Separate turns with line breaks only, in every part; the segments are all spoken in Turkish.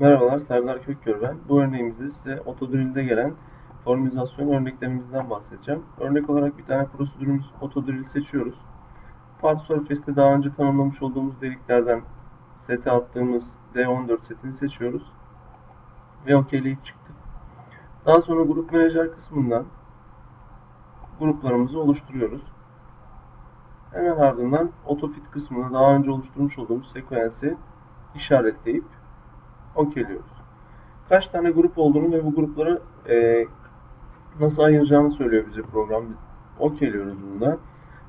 Merhabalar, Serdar Kökgör ben. Bu örneğimizde size Otodrill'de gelen formülizasyon örneklerimizden bahsedeceğim. Örnek olarak bir tane prosedürümüz Otodrill seçiyoruz. Part Surface'te daha önce tanımlamış olduğumuz deliklerden sete attığımız D14 setini seçiyoruz. Ve okeyleyip çıktık. Daha sonra Grup Manager kısmından gruplarımızı oluşturuyoruz. Hemen ardından AutoFit kısmına daha önce oluşturmuş olduğumuz sekvensi işaretleyip okeyliyoruz. Kaç tane grup olduğunu ve bu grupları e, nasıl ayıracağını söylüyor bize program. Okeyliyoruz bunda.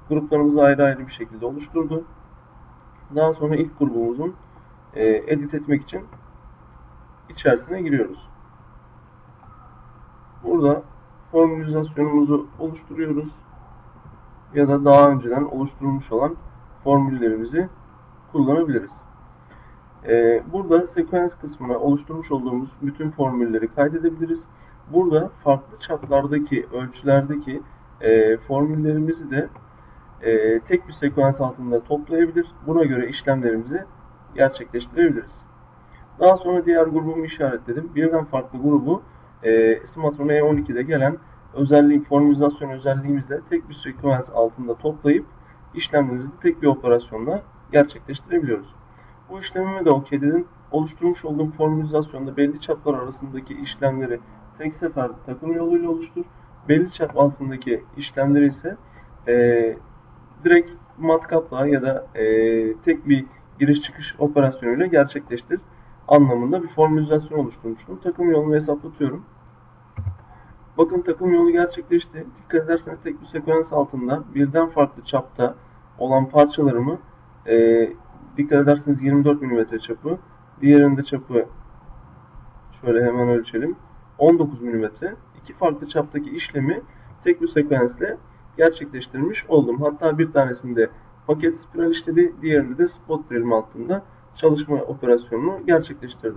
Gruplarımızı ayrı ayrı bir şekilde oluşturdu. Daha sonra ilk grubumuzun e, edit etmek için içerisine giriyoruz. Burada formülizasyonumuzu oluşturuyoruz. Ya da daha önceden oluşturulmuş olan formüllerimizi kullanabiliriz. Ee, burada sekans kısmına oluşturmuş olduğumuz bütün formülleri kaydedebiliriz. Burada farklı çaplardaki, ölçülerdeki e, formüllerimizi de e, tek bir sekans altında toplayabilir. Buna göre işlemlerimizi gerçekleştirebiliriz. Daha sonra diğer grubumu işaretledim. Birden farklı grubu e, Smatron E12'de gelen özelliği, formülizasyon özelliğimizle tek bir sekans altında toplayıp işlemlerimizi tek bir operasyonla gerçekleştirebiliyoruz. Bu işlemimi de OK dedim. Oluşturmuş olduğum formülizasyonda belli çaplar arasındaki işlemleri tek seferde takım yoluyla oluştur. Belli çap altındaki işlemleri ise e, direkt matkapla ya da e, tek bir giriş çıkış operasyonuyla gerçekleştir anlamında bir formülizasyon oluşturmuştum. Takım yolunu hesaplatıyorum. Bakın takım yolu gerçekleşti. Dikkat ederseniz tek bir sekans altında birden farklı çapta olan parçalarımı e, dikkat ederseniz 24 mm çapı. Diğerinde çapı şöyle hemen ölçelim. 19 mm. İki farklı çaptaki işlemi tek bir sekansle gerçekleştirmiş oldum. Hatta bir tanesinde paket spiral işledi, diğerinde de spot drill altında çalışma operasyonunu gerçekleştirdi.